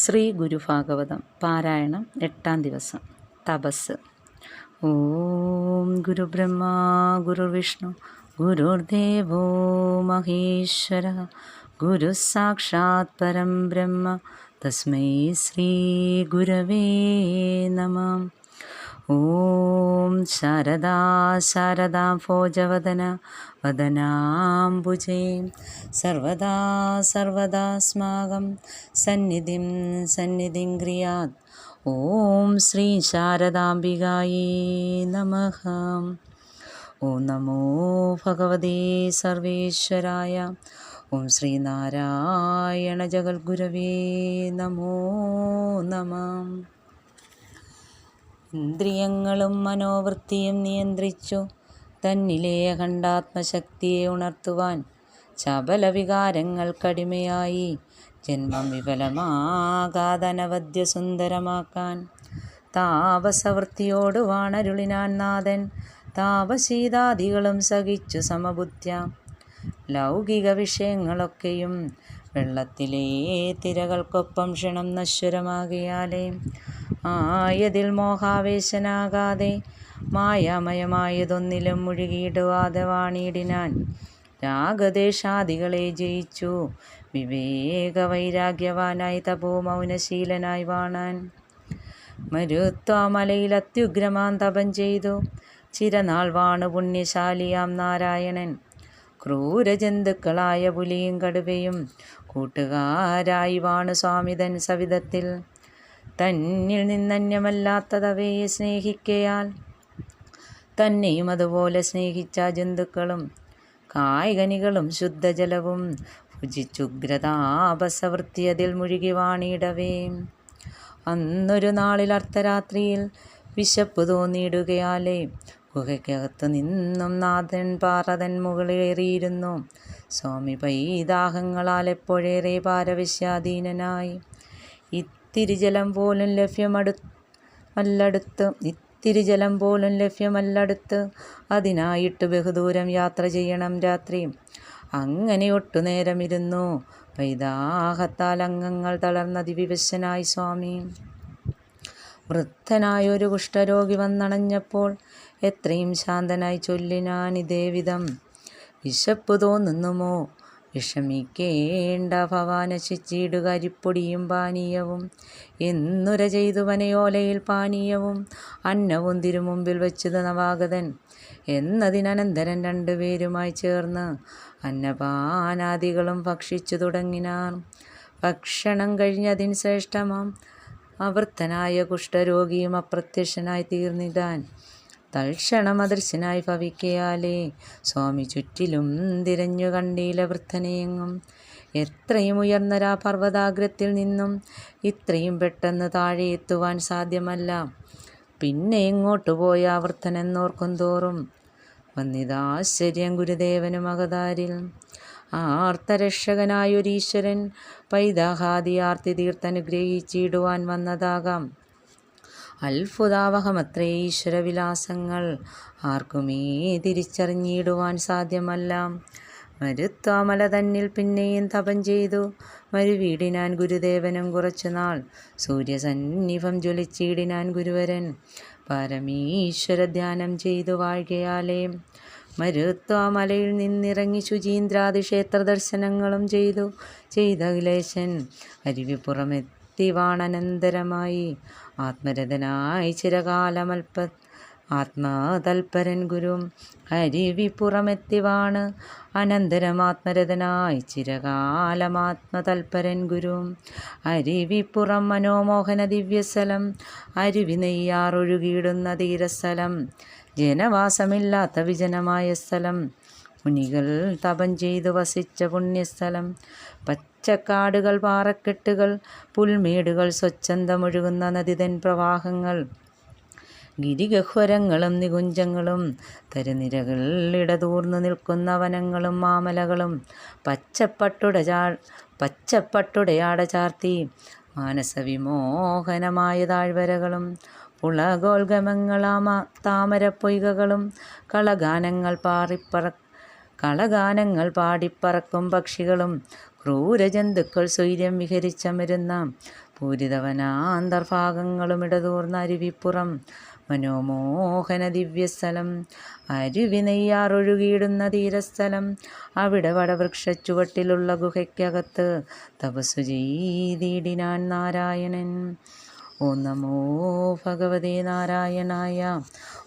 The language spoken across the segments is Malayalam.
ശ്രീ ഗുരുഭാഗവതം പാരായണം എട്ടാം ദിവസം തപസ്. ഓം ഗുരുബ്രഹ്മ ഗുരുവിഷ്ണു ഗുരുദേവോ മഹേശ്വര ഗുരു സാക്ഷാത് പരം ബ്രഹ്മ തസ്മൈ ശ്രീ ഗുരവേ നമ. ഓം ശാരദാ ശാരദാ ഭോജവദന വദനാംബുജേ സർവദാ സർവദാസ്മാകം സന്നിധിം സന്നിധിം ക്രിയാത് ഓം ശ്രീ ശാരദാംബികായേ നമഃ ഓം നമോ ഭഗവതേ സർവേശ്വരായ ഓം ശ്രീനാരായണ ജഗദ്ഗുരവേ നമോ നമഃ ഇന്ദ്രിയങ്ങളും മനോവൃത്തിയും നിയന്ത്രിച്ചു. തന്നിലെ അഖണ്ഡാത്മശക്തിയെ ഉണർത്തുവാൻ ചപല വികാരങ്ങൾക്കടിമയായി ജന്മം വിഫലമാകാതനവദ്യ സുന്ദരമാക്കാൻ. താപസവൃത്തിയോട് വാണരുളിനാൻ നാഥൻ. താപശീതാദികളും സഹിച്ചു സമബുദ്ധ്യ. ലൗകിക വിഷയങ്ങളൊക്കെയും വെള്ളത്തിലെ തിരകൾക്കൊപ്പം ക്ഷണം നശ്വരമാകിയാലേ. ആയതിൽ മോഹാവേശനാകാതെ മായാമയമായതൊന്നിലും മുഴുകിയിടുവാതെ വാണിയിടിനാൻ രാഗദേശാദികളെ ജയിച്ചു. വിവേക വൈരാഗ്യവാനായി തപോ മൗനശീലനായി വാണാൻ. മരുത്വമലയിൽ അത്യുഗ്രമാൻ തപം ചെയ്തു. ചിരനാൾ വാണു പുണ്യശാലിയാം നാരായണൻ. ക്രൂരജന്തുക്കളായ പുലിയും കടുവയും കൂട്ടുകാരായി വാണു സ്വാമിതൻ സവിധത്തിൽ തന്നിൽ നിന്നന്യമല്ലാത്തതവയെ സ്നേഹിക്കയാൽ. തന്നെയും അതുപോലെ സ്നേഹിച്ച ജന്തുക്കളും കായികനികളും ശുദ്ധജലവും ഭുജിച്ചുഗ്രതാപസവൃത്തി അതിൽ മുഴുകി വാണിയിടവേ അന്നൊരു നാളിൽ അർദ്ധരാത്രിയിൽ വിശപ്പ് തോന്നിയിടുകയാലേ ഗുഹയ്ക്കകത്ത് നിന്നും നാഥൻ പാറതൻ മുകളിലേറിയിരുന്നു. സ്വാമി പൈദാഹങ്ങളാൽ എപ്പോഴേറെ പാരവശ്യാധീനനായി. ഇത്തിരി ജലം പോലും ലഭ്യമടു അല്ലടുത്ത്. ഇത്തിരി ജലം പോലും ലഭ്യമല്ലടുത്ത്. അതിനായിട്ട് ബഹുദൂരം യാത്ര ചെയ്യണം രാത്രി. അങ്ങനെ ഒട്ടുനേരമിരുന്നു വൈദാഹത്താൽ അംഗങ്ങൾ തളർന്ന അതിവിവശനായി സ്വാമി. വൃദ്ധനായൊരു കുഷ്ഠരോഗി വന്നണഞ്ഞപ്പോൾ എത്രയും ശാന്തനായി ചൊല്ലിനാൻ ഇതേവിധം വിശപ്പ് തോന്നുന്നുമോ? വിഷമിക്കേണ്ട ഭവാനശിച്ചിടുക അരിപ്പൊടിയും പാനീയവും. എന്നുര ചെയ്തു വനയോലയിൽ പാനീയവും. അന്നവും തിരുമുമ്പിൽ വെച്ചത് നവാഗതൻ എന്നതിനനന്തരം രണ്ടുപേരുമായി ചേർന്ന് അന്നപാനാദികളും ഭക്ഷിച്ചു തുടങ്ങിനാർ. ഭക്ഷണം കഴിഞ്ഞതിന് ശ്രേഷ്ഠമാം. അവൃത്തനായ കുഷ്ഠരോഗിയും അപ്രത്യക്ഷനായി തീർന്നിതാൻ തൽക്ഷണം അദൃശ്യനായി ഭവിക്കയാലേ. സ്വാമി ചുറ്റിലും തിരഞ്ഞു കണ്ടീല വൃദ്ധനെയെങ്ങും. എത്രയും ഉയർന്നരാ പർവതാഗ്രത്തിൽ നിന്നും ഇത്രയും പെട്ടെന്ന് താഴെ എത്തുവാൻ സാധ്യമല്ല. പിന്നെ എങ്ങോട്ടു പോയ വൃദ്ധനെന്നോർക്കും തോറും. വന്നിതാശ്ചര്യം ഗുരുദേവനു മകതാരിൽ ആർത്തരക്ഷകനായൊരീശ്വരൻ പൈതാഹാദി ആർത്തി തീർത്തനുഗ്രഹിച്ചിടുവാൻ വന്നതാകാം. അത്ഭുതാവഹമത്രേ ഈശ്വരവിലാസങ്ങൾ. ആർക്കുമേ തിരിച്ചറിഞ്ഞിടുവാൻ സാധ്യമല്ല. മരുത്വാമല തന്നിൽ പിന്നെയും തപം ചെയ്തു. മരുവീടിനാൻ ഗുരുദേവനും കുറച്ചുനാൾ സൂര്യസന്നിഭം ജ്വലിച്ചിടിനാൻ ഗുരുവരൻ. പരമീശ്വര ധ്യാനം ചെയ്തു വാഴുകയാലേ. മരുത്വാമലയിൽ നിന്നിറങ്ങി ശുചീന്ദ്രാദി ക്ഷേത്ര ദർശനങ്ങളും ചെയ്തു. ചെയ്ത അഖിലേശൻ അരുവിപ്പുറമെത്തിവാണനന്തരമായി ആത്മരഥനായി ചിരകാലമൽപ്പ ആത്മാതൽപരൻ ഗുരും അനന്തരം ആത്മരഥനായി ചിരകാലമാത്മതൽപരൻ ഗുരും അരുവിപ്പുറം മനോമോഹന ദിവ്യസ്ഥലം അരുവി നെയ്യാറൊഴുകിയിടുന്ന തീരസ്ഥലം ജനവാസമില്ലാത്ത വിജനമായ സ്ഥലം മുനികൾ തപം ചെയ്തു വസിച്ച പുണ്യസ്ഥലം. പച്ചക്കാടുകൾ പാറക്കെട്ടുകൾ പുൽമേടുകൾ സ്വച്ഛന്തമൊഴുകുന്ന നദിതൻ പ്രവാഹങ്ങൾ. ഗിരിഗഹ്വരങ്ങളും നികുഞ്ചങ്ങളും തരുനിരകൾ ഇടതൂർന്നു നിൽക്കുന്ന വനങ്ങളും മാമലകളും പച്ചപ്പട്ടുട ചാ പച്ചപ്പട്ടുടയാട ചാർത്തി മാനസവിമോഹനമായ താഴ്വരകളും പുളകോൽഗമങ്ങളാമ താമരപ്പൊയ്കകളും കളഗാനങ്ങൾ പാറിപ്പറ കളഗാനങ്ങൾ പാടിപ്പറക്കും പക്ഷികളും. ക്രൂരജന്തുക്കൾ സ്വൈര്യം വിഹരിച്ചമരുന്ന പൂരിതവനാന്തർഭാഗങ്ങളും ഇടതൂർന്ന അരുവിപ്പുറം. മനോമോഹന ദിവ്യസ്ഥലം. അരുവി നെയ്യാറൊഴുകിയിടുന്ന തീരസ്ഥലം. അവിടെ വടവൃക്ഷച്ചുവട്ടിലുള്ള ഗുഹയ്ക്കകത്ത് തപസ്സു ചെയ്തിടിനാൻ നാരായണൻ. ഓം നമോ ഭഗവതേ നാരായണായ.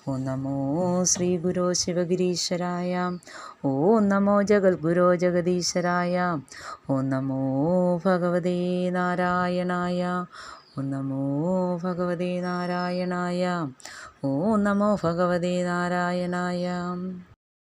ഓം നമോ ശ്രീ ഗുരോ ശിവഗിരീശ്വരായ ഓം നമോ ജഗദ്ഗുരോ ജഗദീശ്വരായ ഓം നമോ ഭഗവതേ നാരായണായ. ഓം നമോ ഭഗവതേ നാരായണായ. ഓം നമോ ഭഗവതേ നാരായണായ.